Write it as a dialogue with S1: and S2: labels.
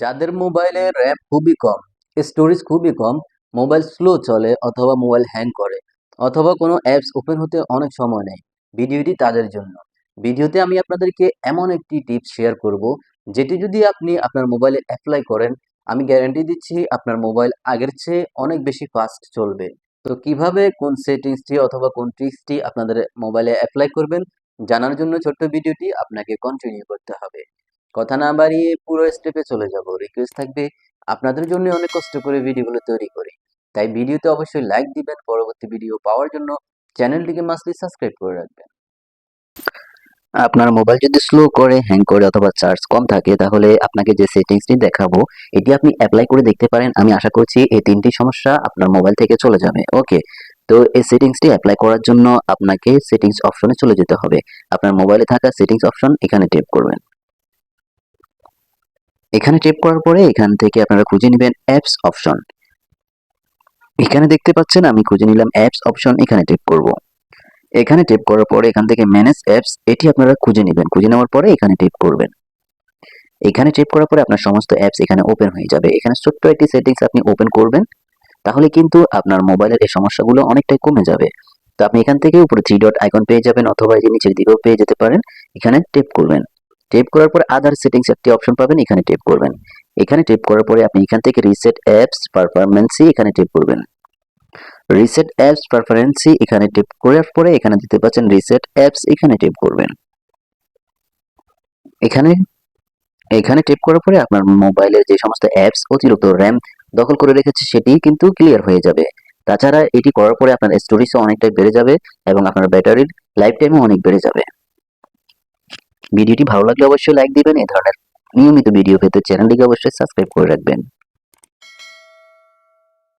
S1: যাদের মোবাইলে র্যাম খুবই কম, স্টোরেজ খুবই কম, মোবাইল স্লো চলে অথবা মোবাইল হ্যাং করে, অথবা কোনো অ্যাপস ওপেন হতে অনেক সময় নেয় ভিডিওটি তাদের জন্য। ভিডিওতে আমি আপনাদেরকে এমন একটি টিপস শেয়ার করব, যেটি যদি আপনি আপনার মোবাইলে অ্যাপ্লাই করেন, আমি গ্যারান্টি দিচ্ছি আপনার মোবাইল আগের চেয়ে অনেক বেশি ফাস্ট চলবে। তো কীভাবে কোন সেটিংসটি অথবা কোন ট্রিক্সটি আপনাদের মোবাইলে অ্যাপ্লাই করবেন, জানার জন্য ছোট্ট ভিডিওটি আপনাকে কন্টিনিউ করতে হবে। কথা না বাড়িয়ে পুরো স্টেপে চলে যাব। রিকোয়েস্ট থাকবে, আপনাদের জন্য অনেক কষ্ট করে ভিডিওগুলো তৈরি করি। তাই ভিডিওতে অবশ্যই লাইক দিবেন, পরবর্তী ভিডিও পাওয়ার জন্য চ্যানেলটিকে মাসলি সাবস্ক্রাইব করে রাখবেন। আপনার মোবাইল যদি স্লো করে হ্যাং করে অথবা চার্জ কম থাকে, তাহলে আপনাকে যে সেটিংসটি দেখাবো, এটি আপনি অ্যাপ্লাই করে দেখতে পারেন। আমি আশা করছি এই তিনটি সমস্যা আপনার মোবাইল থেকে চলে যাবে। ওকে তো এই সেটিংসটি অ্যাপ্লাই করার জন্য আপনাকে সেটিংস অপশনে চলে যেতে হবে। আপনার মোবাইলে থাকা সেটিংস অপশন এখানে টেপ করবেন। এখানে টেপ করার পরে এখান থেকে আপনারা খুঁজে নেবেন অ্যাপস অপশন এখানে দেখতে পাচ্ছেন আমি খুঁজে নিলাম অ্যাপস অপশন এখানে টেপ করব। এখানে টেপ করার পরে এখান থেকে ম্যানেজ অ্যাপস এটি আপনারা খুঁজে নেবেন। খুঁজে নেওয়ার পরে এখানে টেপ করবেন। এখানে টেপ করার পরে আপনার সমস্ত অ্যাপস এখানে ওপেন হয়ে যাবে। এখানে ছোট্ট একটি সেটিংস আপনি ওপেন করবেন, তাহলে কিন্তু আপনার মোবাইলের এই সমস্যাগুলো অনেকটাই কমে যাবে। তো আপনি এখান থেকে উপরে থ্রি ডট আইকন পেয়ে যাবেন, অথবা এই নিচের দিকেও পেয়ে যেতে পারেন, এখানে টেপ করবেন। টেপ করার পর আদার সেটিংস একটি অপশন পাবেন, এখানে টেপ করবেন। এখানে টেপ করার পরে আপনি এখান থেকে রিসেট অ্যাপস পারফরমেন্সি এখানে টেপ করবেন। রিসেট অ্যাপস পারফরমেন্সি এখানে টেপ করার পরে এখানে দিতে পাচ্ছেন রিসেট অ্যাপস এখানে টেপ করবেন। এখানে এখানে টেপ করার পরে আপনার মোবাইলের যে সমস্ত অ্যাপস অতিরিক্ত র্যাম দখল করে রেখেছে সেটি কিন্তু ক্লিয়ার হয়ে যাবে। তাছাড়া এটি করার পরে আপনার স্টোরেজও অনেকটাই বেড়ে যাবে এবং আপনার ব্যাটারির লাইফ টাইমও অনেক বেড়ে যাবে। ভিডিওটি ভালো লাগলে অবশ্যই লাইক দিবেন, এ ধরনের নিয়মিত ভিডিও পেতে চ্যানেলটিকে অবশ্যই সাবস্ক্রাইব করে রাখবেন।